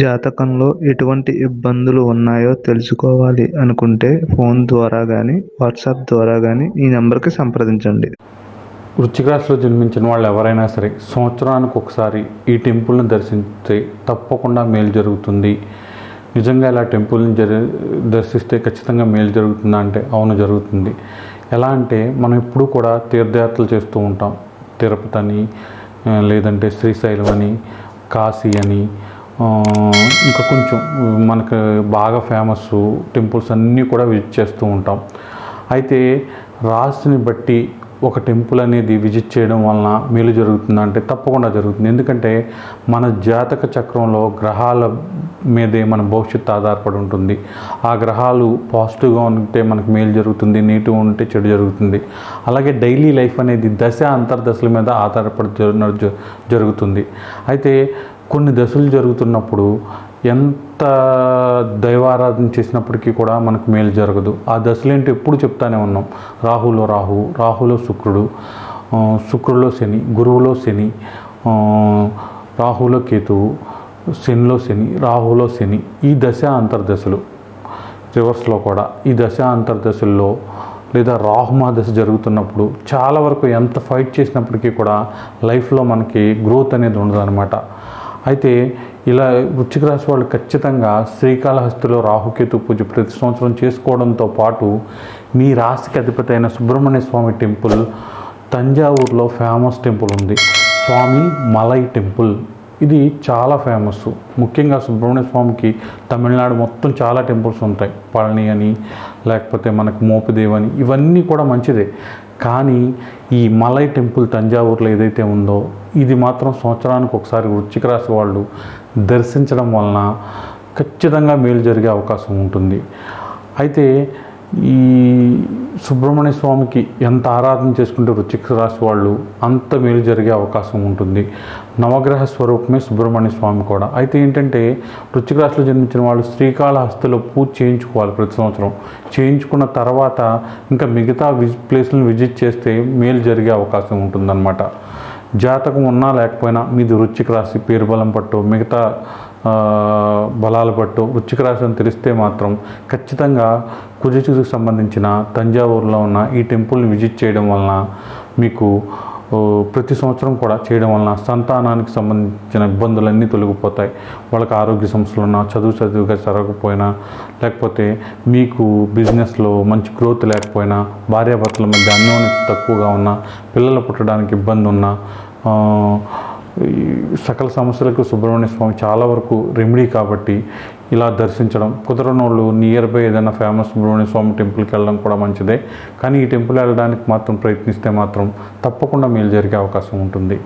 జాతకంలో ఎటువంటి ఇబ్బందులు ఉన్నాయో తెలుసుకోవాలి అనుకుంటే ఫోన్ ద్వారా కానీ వాట్సాప్ ద్వారా కానీ ఈ నెంబర్కి సంప్రదించండి. వృశ్చిక రాశిలో జన్మించిన వాళ్ళు ఎవరైనా సరే సంవత్సరానికి ఒకసారి ఈ టెంపుల్ని దర్శిస్తే తప్పకుండా మేలు జరుగుతుంది. నిజంగా ఇలా టెంపుల్ని జరి దర్శిస్తే ఖచ్చితంగా మేలు జరుగుతుందా అంటే అవును జరుగుతుంది. ఎలా అంటే మనం ఎప్పుడూ కూడా తీర్థయాత్రలు చేస్తూ ఉంటాం. తిరుపతి అని లేదంటే శ్రీశైలం అని కాశీ అని ఇంకా కొంచెం మనకు బాగా ఫేమస్ టెంపుల్స్ అన్నీ కూడా విజిట్ చేస్తూ ఉంటాం. అయితే రాశిని బట్టి ఒక టెంపుల్ అనేది విజిట్ చేయడం వలన మేలు జరుగుతుందంటే తప్పకుండా జరుగుతుంది. ఎందుకంటే మన జాతక చక్రంలో గ్రహాల మీదే మన భవిష్యత్తు ఆధారపడి ఉంటుంది. ఆ గ్రహాలు పాజిటివ్గా ఉంటే మనకు మేలు జరుగుతుంది నెగిటివ్ ఉంటే చెడు జరుగుతుంది. అలాగే డైలీ లైఫ్ అనేది దశ అంతర్దశల మీద ఆధారపడి జ- జరుగుతుంది. అయితే కొన్ని దశలు జరుగుతున్నప్పుడు ఎంత దైవారాధన చేసినప్పటికీ కూడా మనకు మేలు జరగదు. ఆ దశలు ఏంటో ఎప్పుడు చెప్తానే ఉన్నాం. రాహులో రాహు రాహులో శుక్రుడు శుక్రులో శని గురువులో శని రాహులో కేతువు శనిలో శని రాహులో శని ఈ దశ అంతర్దశలు రివర్స్లో కూడా ఈ దశ అంతర్దశల్లో లేదా రాహుమా దశ జరుగుతున్నప్పుడు చాలా వరకు ఎంత ఫైట్ చేసినప్పటికీ కూడా లైఫ్లో మనకి గ్రోత్ అనేది ఉండదన్నమాట. అయితే ఇలా వృచ్చిక రాశి వాళ్ళు ఖచ్చితంగా శ్రీకాళహస్తిలో రాహుకేతు పూజ ప్రతి సంవత్సరం చేసుకోవడంతో పాటు మీ రాశికి అధిపతి అయిన సుబ్రహ్మణ్య స్వామి టెంపుల్ తంజావూరులో ఫేమస్ టెంపుల్ ఉంది. స్వామి మలై టెంపుల్. ఇది చాలా ఫేమస్ ముఖ్యంగా సుబ్రహ్మణ్య స్వామికి తమిళనాడు మొత్తం చాలా టెంపుల్స్ ఉంటాయి. పళని అని లేకపోతే మనకు మోపుదేవ్ అని ఇవన్నీ కూడా మంచిదే. కానీ ఈ మలై టెంపుల్ తంజావూరులో ఏదైతే ఉందో ఇది మాత్రం సంవత్సరానికి ఒకసారి వృచ్చిక రాశి వాళ్ళు దర్శించడం వలన ఖచ్చితంగా మేలు జరిగే అవకాశం ఉంటుంది. అయితే ఈ సుబ్రహ్మణ్య స్వామికి ఎంత ఆరాధన చేసుకుంటే వృచ్చిక రాశి వాళ్ళు అంత మేలు జరిగే అవకాశం ఉంటుంది. నవగ్రహ స్వరూపమే సుబ్రహ్మణ్య స్వామి కూడా. అయితే ఏంటంటే వృచ్చిక రాశిలో జన్మించిన వాళ్ళు శ్రీకాళహస్తిలో పూజ చేయించుకోవాలి ప్రతి సంవత్సరం. చేయించుకున్న తర్వాత ఇంకా మిగతా విజ్ ప్లేస్లను విజిట్ చేస్తే మేలు జరిగే అవకాశం ఉంటుందన్నమాట. జాతకం ఉన్నా లేకపోయినా మీది వృచ్చిక రాశి పేరు బలం పట్టు మిగతా బలాల పట్టు వృచ్చిక రాశి అని తెలిస్తే మాత్రం ఖచ్చితంగా కుజచుకు సంబంధించిన తంజావూరులో ఉన్న ఈ టెంపుల్ని విజిట్ చేయడం వలన మీకు ప్రతి సంవత్సరం కూడా చేయడం వలన సంతానానికి సంబంధించిన ఇబ్బందులన్నీ తొలగిపోతాయి. వాళ్ళకి ఆరోగ్య సమస్యలు ఉన్నా చదువు చదువుగా జరగకపోయినా లేకపోతే మీకు బిజినెస్లో మంచి గ్రోత్ లేకపోయినా భార్యాభర్తల మధ్య అన్యోన్యత తక్కువగా ఉన్నా పిల్లలు పుట్టడానికి ఇబ్బంది ఉన్నా సకల సమస్యలకు సుబ్రహ్మణ్య స్వామి చాలా వరకు రెమెడీ కాబట్టి ఇలా దర్శించడం. కుదరని వాళ్ళు నియర్ బై ఏదైనా ఫేమస్ సుబ్రహ్మణ్య స్వామి టెంపుల్కి వెళ్ళడం కూడా మంచిదే. కానీ ఈ టెంపుల్ వెళ్ళడానికి మాత్రం ప్రయత్నిస్తే మాత్రం తప్పకుండా మేలు జరిగే అవకాశం ఉంటుంది.